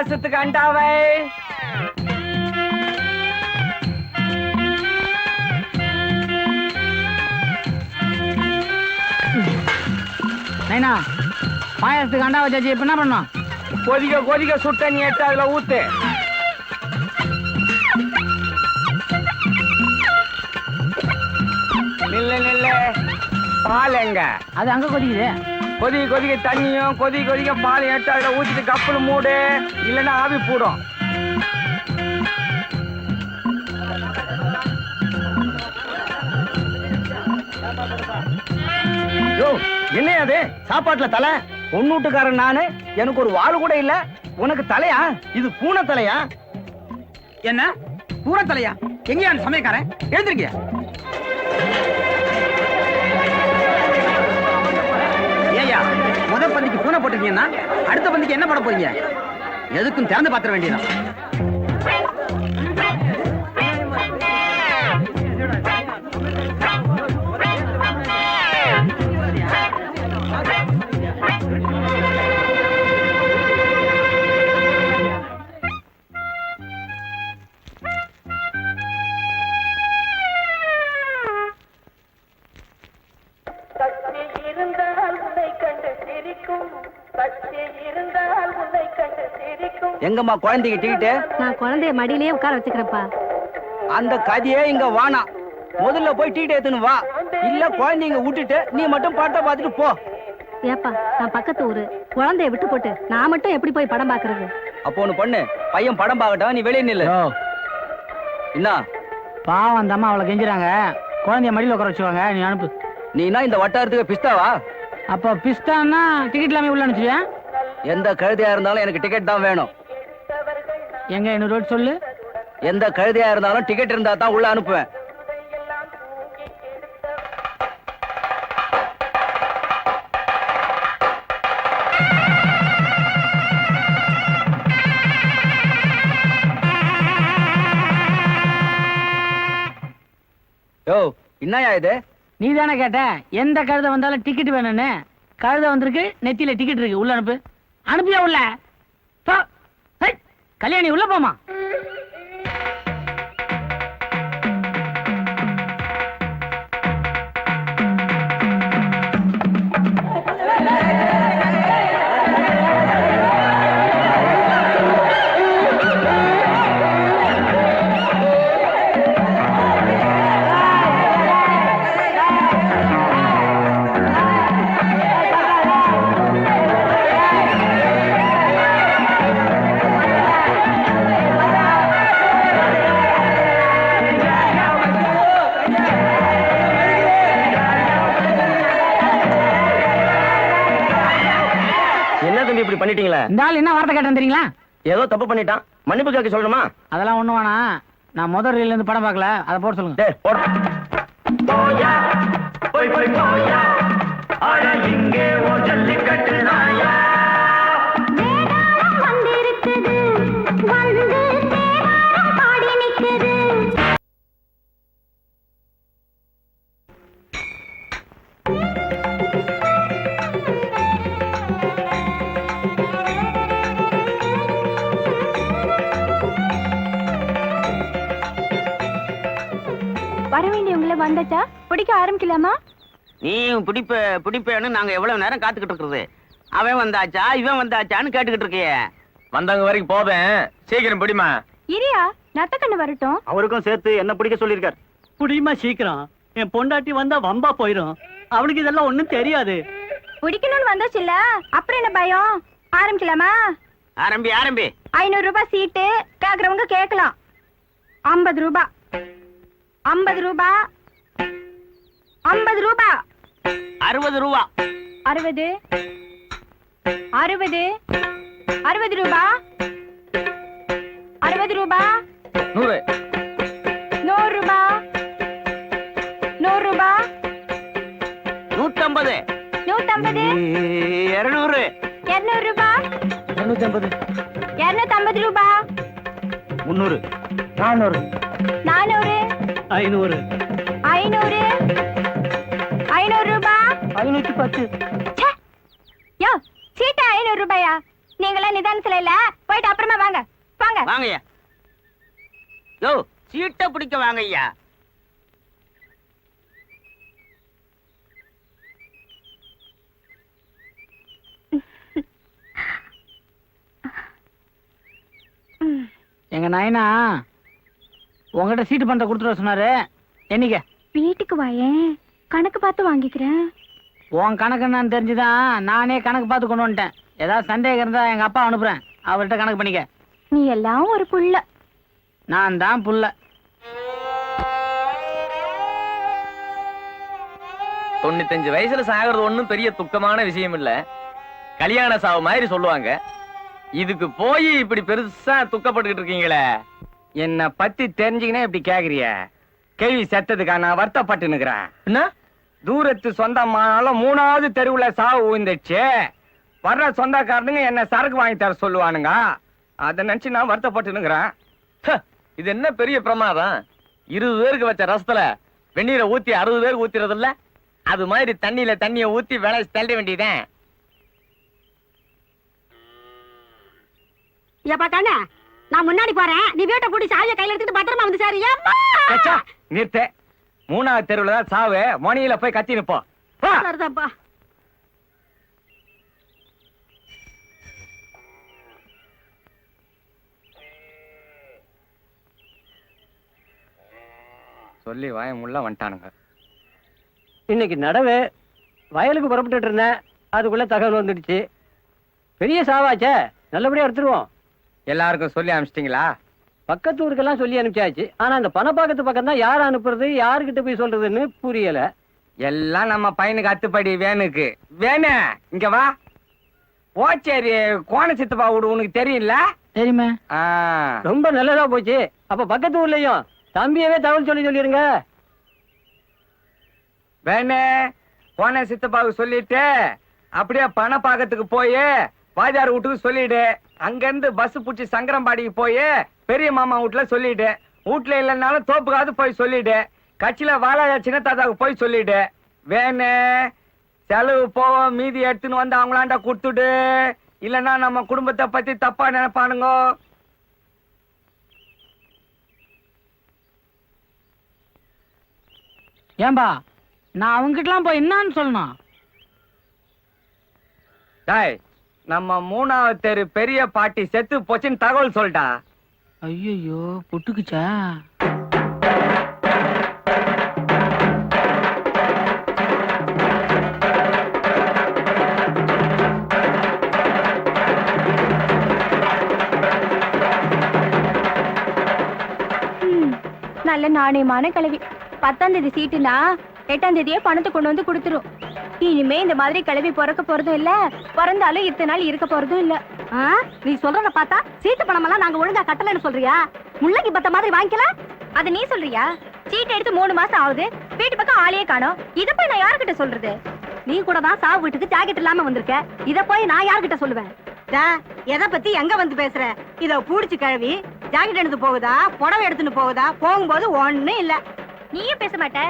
பாயாசத்துக்கு அண்டாவை. நைனா பாயாசத்துக்கு அண்டா வச்சாச்சு இப்ப என்ன பண்ணோம் கொதிக்க கொதிக்க சுட்ட நீ எடுத்து அதுல ஊத்து. நில்லு நில்லு. பால் எங்க? அது அங்க கொதிக்குது. கொதிக்க கொதிக்க தண்ணியும் கொதிக்க கொதிக்க பால் எடுத்து அதில் ஊற்றிட்டு கப்பல் மூடு. இல்லைன்னா ஆவி போடும். என்ன அது? சாப்பாட்டுல தலை? பொண்ணூட்டுக்காரன் நானு? எனக்கு ஒரு வாள் கூட இல்ல. உனக்கு தலையா? இது பூனை தலையா என்ன? பூனை தலையா எங்கேயா சமயக்காரன்? எழுந்திருக்கியா? பூனை போட்டிருக்கீங்கன்னா அடுத்த பந்திக்கு என்ன பண்ண போறீங்க? எதுக்கும் திறந்து பாத்திர வேண்டியதான் எங்கம்மா குழந்தைக்கு டிக்கெட்டு? நான் குழந்தைய மடியிலேயே உட்கார வச்சுக்கிறேன்ப்பா. அந்த கதையே இங்க வானா. முதல்ல போய் டீ எடுத்துன்னு வா. இல்ல குழந்தைங்க விட்டுட்டு நீ மட்டும் படத்தை பார்த்துட்டு போ. ஏப்பா நான் பக்கத்து ஊரு. குழந்தைய விட்டு போட்டு நான் மட்டும் எப்படி போய் படம் பாக்குறது அப்போ ஒண்ணு பண்ணு பையன் படம் பார்க்கட்டும் நீ வெளியே நில்லு. என்ன? பாவம் அந்த அம்மா அவளை கெஞ்சுறாங்க. குழந்தைய மடியில உட்கார வச்சுவாங்க நீ அனுப்பு. நீ என்ன இந்த வட்டாரத்துக்கு பிஸ்தாவா? அப்ப பிஸ்தான்னா டிக்கெட் இல்லாம உள்ள அனுப்பிச்சியா எந்த கழுதையா இருந்தாலும் எனக்கு டிக்கெட் தான் வேணும். எங்க இன்னொரு ரோட் சொல்லு? எந்த கழுதையா இருந்தாலும் டிக்கெட் இருந்தா தான் உள்ள அனுப்புவேன். யோ என்னயா இது? நீ தானே கேட்ட? எந்த கழுதை வந்தாலும் டிக்கெட் வேணும்னு? கழுதை வந்திருக்கு நெத்தியில டிக்கெட் இருக்கு உள்ள அனுப்பு. அனுப்பியா உள்ள? கல்யாணி உள்ள போமா பண்ணிட்டீங்களே இந்த ஆள் என்ன வார்த்தை கேட்டேன் தெரியுங்களா? ஏதோ தப்பு பண்ணிட்டான். மன்னிப்பு கேட்க சொல்லணுமா? அதெல்லாம் ஒண்ணு வேணாம். நான் முதல் ரீல்ல இருந்து படம் பார்க்கல. அதை போட சொல்லுங்க. டேய் போட. வந்திருக்குது வந்தாச்சா பிடிக்க ஆரம்பிக்கலாமா? நீ பிடிப்ப பிடிப்பேன்னு நாங்க எவ்வளவு நேரம் காத்துக்கிட்டு இருக்கிறது? அவன் வந்தாச்சா இவன் வந்தாச்சான்னு கேட்டுக்கிட்டு இருக்கியே. வந்தவங்க வரைக்கும் போவேன். சீக்கிரம் பிடிமா இரியா நத்தக்கண்ணு வரட்டும். அவருக்கும் சேர்த்து என்ன பிடிக்க சொல்லியிருக்காரு? புடியுமா சீக்கிரம். என் பொண்டாட்டி வந்தா வம்பா போயிரும். அவளுக்கு இதெல்லாம் ஒண்ணும் தெரியாது. பிடிக்கணும்னு வந்தாச்சுல்ல? அப்புறம் என்ன பயம்? ஆரம்பிக்கலாமா? ஆரம்பி ஆரம்பி. ஐநூறு ரூபாய் சீட்டு கேக்குறவங்க கேட்கலாம் ஐம்பது ரூபாய். ஐம்பது ரூபாய். ஐம்பது ரூபாய் அறுபது ரூபா. அறுபது. அறுபது. அறுபது ரூபாய் அறுபது ரூபாய் நூறு. நூறு ரூபாய் நூறு ரூபாய் நூத்தம்பது. நூத்தம்பது. இருநூறு. இருநூறு ரூபாய் இருநூத்தி ஐம்பது இருநூத்தி ஐம்பது ரூபாய் முந்நூறு. நானூறு. நானூறு. ஐநூறு. ஐநூறு. ஐநூறு ரூபாய் ஐநூத்தி பத்து. ச்சே! யோ சீட்டா ஐநூறு ரூபாயா? நீங்களே நிதானத்துல இல்ல? போயிட்டு அப்புறமா வாங்க. வாங்க வாங்கய்யா. யோ சீட்டை பிடிக்க வாங்கய்யா. எங்க நாயனா உங்ககிட்ட சீட்டு பணத்தை கொடுத்துட சொன்னாரு. என்னைக்க? வீட்டுக்கு வாயேன். கணக்கு பார்த்து வாங்கிக்கிறேன். உன் கணக்கு என்னன்னு தெரிஞ்சுதான் நானே கணக்கு பார்த்து கொண்டு வந்துட்டேன். ஏதாவது சந்தேகம் இருந்தா எங்க அப்பா அனுப்புறேன். அவர்கிட்ட கணக்கு பண்ணிக்க. நீ எல்லாம் ஒரு புள்ள. நான் தான் புள்ள. தொண்ணூத்தஞ்சு வயசுல சாகிறது ஒண்ணும் பெரிய துக்கமான விஷயம் இல்ல கல்யாண சாவு மாதிரி சொல்லுவாங்க. இதுக்கு போய் இப்படி பெருசா துக்கப்பட்டுக்கிட்டு இருக்கீங்களே. என்ன பத்தி தெரிஞ்சுக்கினே இப்படி கேக்குறிய. கேள்வி செத்ததுக்கா நான் வருத்தப்பட்டு நிக்கிறேன் என்ன? தூரத்து சொந்தமானாலும் மூணாவது தெருவுல சாவு விழுந்துச்சு வர்ற சொந்தக்காரனுங்க என்ன சரக்கு வாங்கி தர சொல்லுவானுங்க. அதை நினைச்சு நான் வருத்தப்பட்டு நிக்கிறேன் ஹ, இது என்ன பெரிய பிரமாதம்? இருபது பேருக்கு வச்ச ரசத்துல வெந்நீரை ஊத்தி அறுபது பேருக்கு ஊத்திறது இல்ல அது மாதிரி தண்ணியில தண்ணிய ஊத்தி விளைச்சு தள்ள வேண்டியதேன் ஏப்பா கண்ணா நான் முன்னாடி போறேன். நீ வீட்டை பூட்டி சாவியை கையில எடுத்துட்டு பத்திரமா வந்து சார். சச்சா, நிறுத்து. மூணாவது தெருவுல தான் சாவு. மொனியில போய் கத்தி நிப்போம் வா. சரிதான்ப்பா சொல்லி வாய முள்ள வந்துட்டானுங்க. இன்னைக்கு நடவு. வயலுக்கு புறப்பட்டுட்டு இருந்தேன். அதுக்குள்ள தகவல் வந்துடுச்சு. பெரிய சாவாச்சே. நல்லபடியா எடுத்துருவோம். எல்லாருக்கும் சொல்லி அனுப்பிச்சிட்டீங்களா? பக்கத்து ஊருக்கெல்லாம் சொல்லி அனுப்பிச்சாச்சு. ஆனா அந்த பணப்பாக்கத்து பக்கம் தான் யார் அனுப்புறது யாருக்கிட்ட போய் சொல்றதுன்னு புரியல. எல்லாம் நம்ம பையனுக்கு அத்துப்படி வேணுக்கு. வேணு இங்க வா. ஓச்சேரி கோண சித்தப்பா வீடு உனக்கு தெரியும்ல? தெரியுமே. ஆ, ரொம்ப நல்லதா போச்சு. அப்ப பக்கத்து ஊர்லயும் தம்பியவே தகவல் சொல்லி சொல்லிருங்க வேணு கோண சித்தப்பாவுக்கு சொல்லிட்டு அப்படியே பண பாக்கத்துக்கு போய் வாஜார் வீட்டுக்கு சொல்லிடு. அங்க இருந்து பஸ் புடிச்சு சங்கரம்பாடிக்கு போய் பெரிய மாமா வீட்டுல சொல்லிடு வீட்டுல இல்லைன்னாலும் தோப்புக்காவது போய் சொல்லிடு கட்சியில வாழாயா சின்ன தாத்தாவுக்கு போய் சொல்லிடு வேணு செலவு போவோம் மீதி எடுத்துன்னு வந்து அவங்களாண்ட கொடுத்துடு. இல்லைன்னா நம்ம குடும்பத்தை பத்தி தப்பா நினைப்பானுங்க. ஏன்பா நான் அவங்ககிட்டலாம் போய் என்னன்னு சொல்லணும்? டாய் நம்ம மூணாவது தெரு பெரிய பாட்டி செத்து போச்சுன்னு தகவல் சொல்லிட்டா ஐயோ புட்டுக்குச்சா? நல்ல நாணயமான கிழவி பத்தாம் தேதி சீட்டுனா எட்டாம் தேதியே பணத்தை கொண்டு வந்து கொடுத்துரும். இனிமே இந்த மாதிரி கிளவி பிறக்க போறதும் இல்ல பிறந்தாலும் இத்தனை நாள் இருக்க போறதும் இல்ல. நீ சொல்றத பார்த்தா சீட்டு பணம் எல்லாம் நாங்க ஒழுங்கா கட்டலன்னு சொல்றியா? முள்ளங்கி பத்த மாதிரி வாங்கிக்கலாம் அது நீ சொல்றியா? சீட்டு எடுத்து மூணு மாசம் ஆகுது. வீட்டு பக்கம் ஆளையே காணோம். இத போய் நான் யார்கிட்ட சொல்றது? நீ கூட தான் சாவு வீட்டுக்கு ஜாக்கெட் இல்லாம வந்திருக்க. இத போய் நான் யார்கிட்ட சொல்லுவேன்? எதை பத்தி எங்க வந்து பேசுற? இத பூடிச்சு கழுவி ஜாக்கெட் எடுத்து போகுதா? புடவை எடுத்துன்னு போகுதா? போகும்போது ஒண்ணும் இல்ல. நீயும் பேச மாட்ட.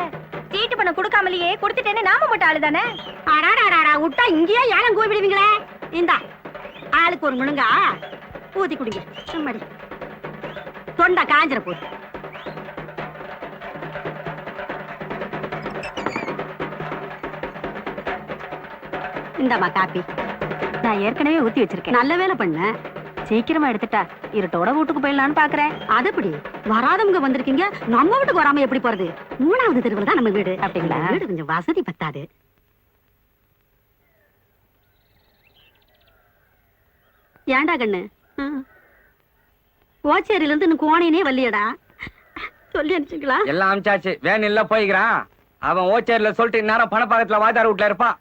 சீட்டு பணம் கொடுக்காமலேயே கொடுத்துட்டேன்னு நாம மட்டும் ஆளு தானே அடாடாடா விட்டா இங்கேயே ஏலம் கூவி விடுவீங்களே இந்தா ஆளுக்கு ஒரு முழுங்கா? ஊத்தி குடிங்க. சும்மாடி தொண்டை காஞ்சிர போகுது இந்தாம்மா காப்பி. நான் ஏற்கனவே ஊத்தி வச்சிருக்கேன். நல்ல வேலை பண்ண. சீக்கிரமா எடுத்துட்டா இருட்டோட வீட்டுக்கு போயிடலான்னு பாக்குறேன். அது எப்படி? வராதவங்க வந்திருக்கீங்க நம்ம வீட்டுக்கு வராம எப்படி போறது? மூணாவது தெருவில் தான் நம்ம வீடு. அப்படிங்களா? வீடு கொஞ்சம் வசதி பத்தாது. ஏன்டா கண்ணு? ஓச்சேரியில இருந்து இன்னும் கோணையனே வரலையடா. சொல்லி அனுப்பிச்சுங்களா? எல்லாம் அமிச்சாச்சு வேன் இல்ல போய்க்கிறான். அவன் ஓச்சேரியில சொல்லிட்டு இந்நேரம் பணப்பாக்கத்துல வாஜார் வீட்டுல இருப்பான்.